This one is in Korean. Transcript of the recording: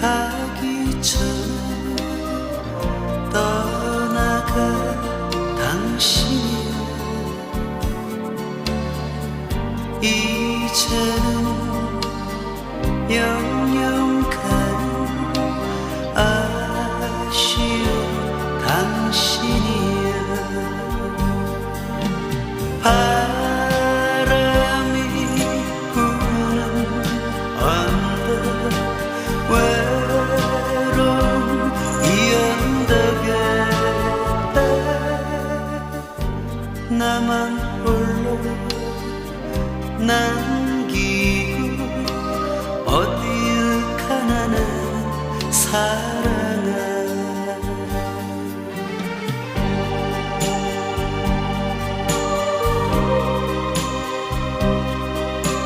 가기 전에 떠나가 당신이여 이제는 영영 가는 아쉬운 바람이 나만 홀로 남기고 어딜 가나는 사람